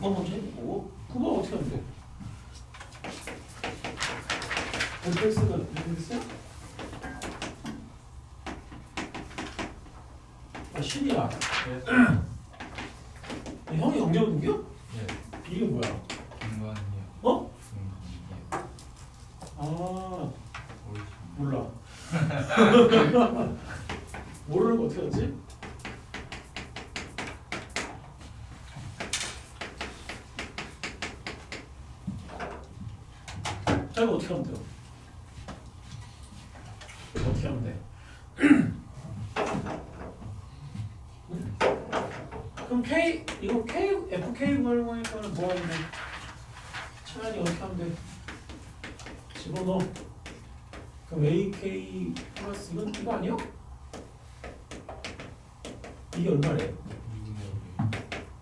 9번 문제? 오? 9번 어떻게 하면 돼? fx가 fx? 아, 10이야. 형이 영재거든요? 예. 이게 뭐야? 김관이요. 어? 김관이요. 아. 몰라. 모르는 거 어떻게 하지? 자, 이거 어떻게 하면 돼요? 어떻게 하면 돼? 그럼 K, 이거 K, FK 구하려니까는 뭐 돼? 차라리 어떻게 하면 돼? 집어넣어. 그럼 AK 플러스 이건 이거 아니야? 이게 얼마래?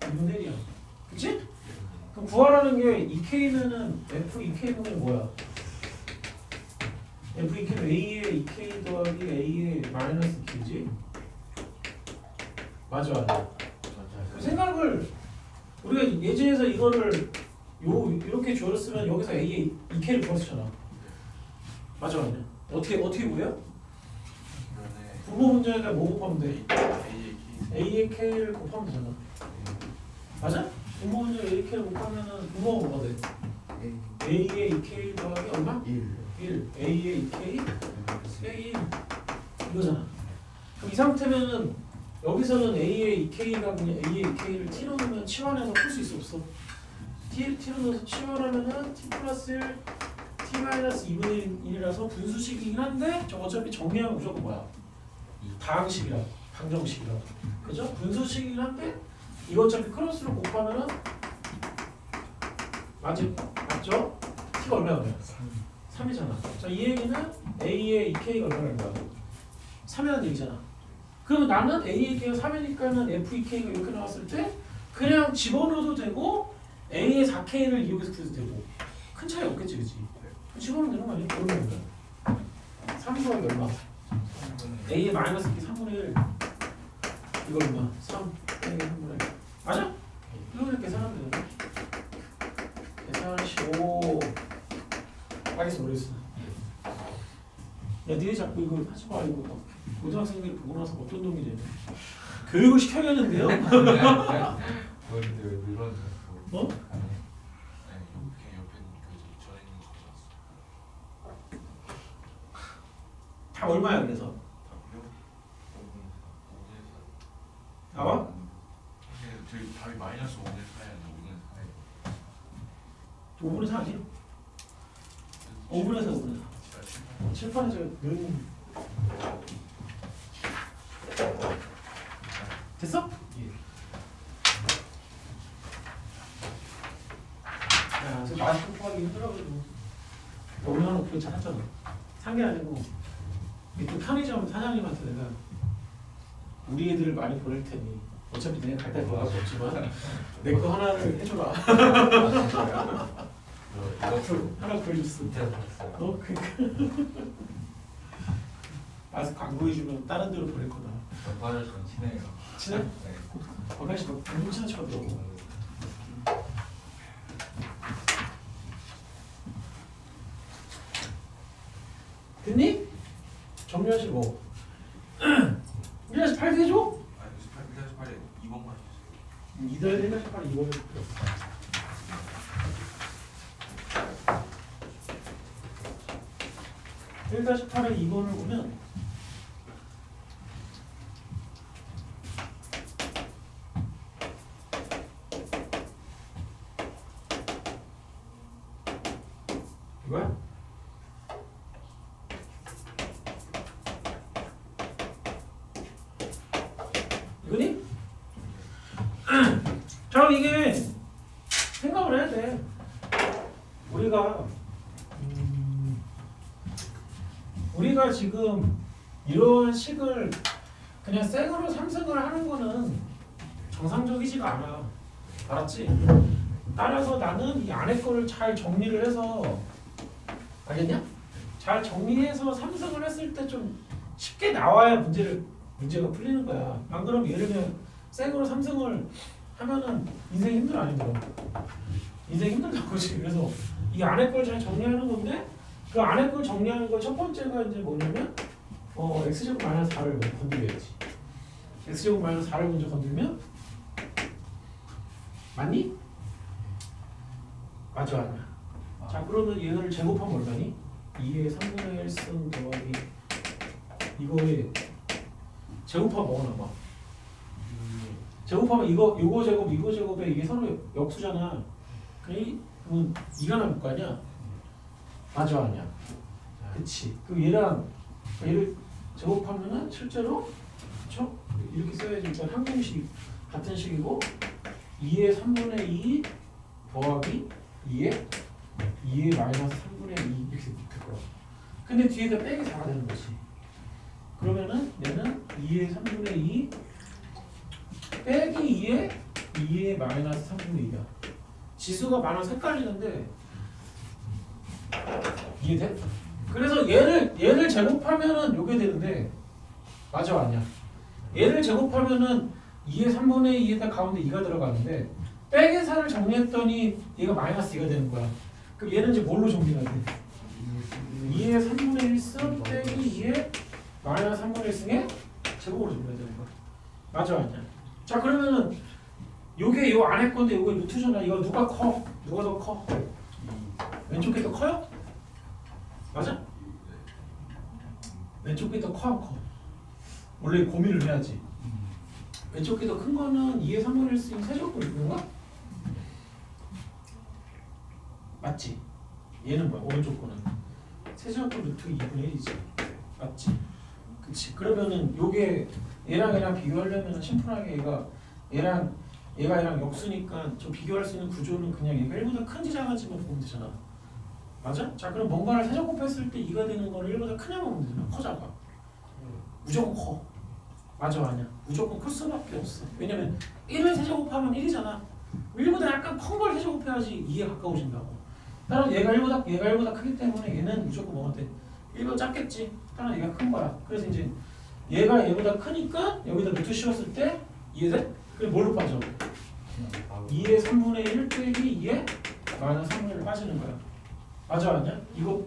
이분의 2분의 1이야. 그치? 그럼 구하라는 게 2K면은 F 2K분의 뭐야? F 2K는 A의 2K 더하기 A의 마이너스 K지? 맞아 맞아. 그 생각을 우리가 예제에서 이거를 요 이렇게 줘줬으면 여기서 A의 2K를 구했잖아. 맞아 맞아. 어떻게 어떻게 구해요? 부모 문제에다 뭐 곱하면 돼? A의 K. K를 곱하면 되잖아. 맞아? 부모 문제 A의 K를 곱하면은 부모가 뭐가 돼? A의 2K 더하기 얼마? 1. 1. A의 2K 빼기 1 이거잖아. 그럼 이 상태면은 여기서는 A의 2K가 그냥 A의 2K를 T로 넣으면 치환해서 풀 수 있어 없어? T, T로 넣어서 치환하면은 T 플러스 1 T 마이너스 2분의 1이라서 분수식이긴 한데 저 어차피 정리하면 무조건 뭐야? 다항식이라 방정식이라 그죠? 분수식이긴 한데 이거 어차피 크로스로 곱하면은 맞지? 맞죠? T가 얼마야? 3이잖아. 자, 이 얘기는 A의 2K가 얼마라는 거야? 3이라는 얘기잖아. 그럼 나는 A의 K가 3이니까는 F2K가 이렇게 나왔을 때 그냥 집어넣어도 되고 A의 4K를 이용해서 구해도 되고 큰 차이 없겠지, 그치? 집어넣으면 되는 거 아니야? 얼마인 거야? 3 더하기 얼마? A의 마이너스 2 3분의 1 이거 얼마? 3 A의 3분의 1 맞아? 이거를 계산하면 되는 계산하시오 알겠어 모르겠어 야 니네 자꾸 이거 하지 마 이거 막 고등학생들이 보고 나서 어떤 놈이 되냐 교육을 시켜야겠는데요? 어? 다 얼마야 그래서? 답이요? 5분의 4. 나와? 근데 저희 답이 마이너스 5분의 4야. 5분의 4. 5분의 4아 니야? 5분의 4 5분의 4 칠판에서 는 됐어? 예. 야, 저 마스크 구하기 힘들어가지고 얼마나 그거 잘했잖아 산 게 아니고 밑에 편의점 사장님한테 내가 우리 애들을 많이 보낼 테니 어차피 내가 갈데 구할 수 없지만 내 거 하나를 해줘라 이거 하나 구해줬어 진짜 봤어요. 어? 그니까 안 보여주면 다른 데로 보낼 거다 오빠를 좀 친해요. 친해? 네. 어가씨 너 너무 친하시거든 됐니? 정리하시고 1다시 8 해줘? 아니 1 8에 2번만 해주세요. 2달 1다시 8 이거를 필요 1-8에 2번을 보면? 이거니? 자 이게 생각을 해야 돼. 우리가 음, 지금 이러한 식을 그냥 생으로 삼승을 하는 거는 정상적이지가 않아. 알았지? 따라서 나는 이 안에 거를 잘 정리를 해서 알겠냐? 잘 정리해서 삼승을 했을 때 좀 쉽게 나와야 문제를 문제가 풀리는 거야. 안 그러면 예를 들면 생으로 삼승을 하면은 인생 힘들어 안 힘들어? 인생 힘들다고 그지 그래서 이 안에 걸 잘 정리하는 건데 그 안에 걸 정리하는 거 첫 번째가 이제 뭐냐면 어 x제곱 마이너스 4를 먼저 건드려야지 x제곱 마이너스 4를 먼저 건들면 맞니? 맞아 아니야 자 그러면 얘를 제곱하면 얼마니? 2의 3분의 1승 더하기 이거에 제곱하면 뭐가 나와? 제곱하면 이거 요거 제곱 이거 제곱에 이게 서로 역수잖아. 그러니 그러면 이가 나올 거 아니야? 맞아 아니야? 그치. 그 얘랑 얘를 제곱하면은 실제로 그쵸? 이렇게 써야지 일단 항공식 같은 식이고 2의 3분의 2 더하기 2의 2의 마이너스 3분의 2 이렇게 될 거야. 근데 뒤에다 빼기 4가 되는 거지. 그러면은 얘는 2의 3분의 2 빼기 2의 2의 마이너스 3분의 2야. 지수가 많아서 헷갈리는데 이해돼? 그래서 얘를 얘를 제곱하면은 요게 되는데 맞아 아니야? 얘를 제곱하면은 2의 3분의 2에다 가운데 2가 들어가는데 4를 정리했더니 얘가 마이너스 2가 되는 거야. 그럼 얘는 이제 뭘로 정리가 돼? 2의 3분의 1승 빼기 2의 마이너스 3분의 1승의 제곱으로 정리가 되는 거야. 맞아 아니야? 자 그러면은 요게 요 안에 건데 요게 루트잖아. 이거 누가 커? 누가 더 커? 왼쪽 게 더 커요? 맞아? 왼쪽 게더 커? 원래 고민을 해야지. 왼쪽 게 더 큰 거는 2의 3분의 1승 세제곱으로 있는 건가? 맞지? 얘는 뭐야? 오른쪽 거는 세제곱 루트 2분의 1이지. 맞지? 그치. 그러면은 요게 얘랑 얘랑 비교하려면 심플하게 얘가 얘랑 얘가 얘랑 역수니까 저 비교할 수 있는 구조는 그냥 얘가 1보다 큰지 작은지만 보면 되잖아. 맞아? 자 그럼 뭔가를 세제곱했을 때 2가 되는 거를 1보다 크냐고 보면 되잖아. 커 작아. 무조건 커. 맞아 아니야. 무조건 클 수밖에 없어. 왜냐면 1을 세제곱하면 1이잖아. 1보다 약간 큰 걸 세제곱해야지 2에 가까워진다고. 따라 얘가 1보다 얘가 1보다 크기 때문에 얘는 무조건 뭐가 돼? 1보다 작겠지. 따라 얘가 큰 거야. 그래서 이제 얘가 얘보다 크니까 여기다 루트 씌웠을 때 이해돼? 그럼 뭘로 빠져? 2의 3분의 1 빼기 2의 마이너스 3분의 1 빠지는 거야. 맞아 아니야? 이거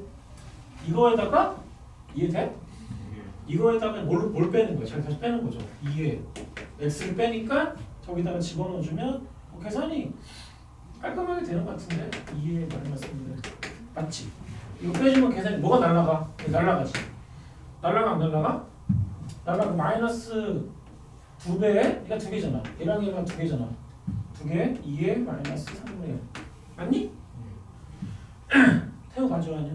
이거에다가 이해돼? 이거에다가 뭘, 뭘 빼는 거야? 잘 다시 빼는 거죠. 2의 x를 빼니까 저기다가 집어넣어주면 뭐 계산이 깔끔하게 되는 것 같은데 2의 마이너스 3분의 1 맞지? 이거 빼주면 계산이 뭐가 날라가? 날라가지. 날라가 안 날라가? 날라가 마이너스 두 배에 얘가 두 개잖아. 얘랑 얘가 두 개잖아. 두 개, 2에 마이너스 3분의 1. 맞니? 태우 맞죠 아니야?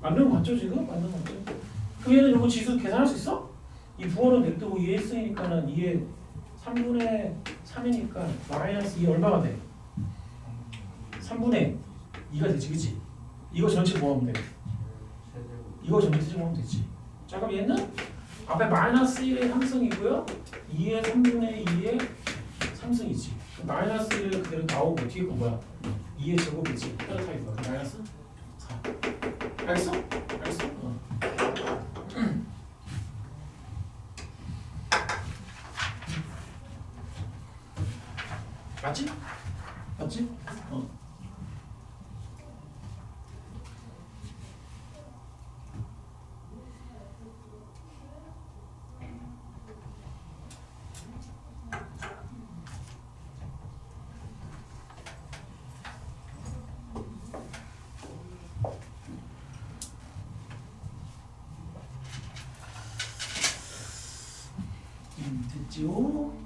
맞는 거 맞죠 지금? 맞는 거 맞죠? 그 얘는 이거 지수 계산할 수 있어? 이 부호는 냅두고 2에 있으니까는 2에 3분의 3이니까 마이너스 2 얼마가 돼? 3분의 2가 되지 그치? 이거 전체 뭐하면 돼? 이거 전체 세제곱하면 되지 자 그럼 얘는 앞에 마이너스 1의 상승이고요 2의 3분의 2의 상승이지 그 마이너스 1을 그대로 나오고 뒤에 거 뭐야? 2의 제곱이지 따뜻하게 봐 마이너스 4 알겠어? 알겠어? 어. 맞지? 맞지? 어. 음, 됐지요?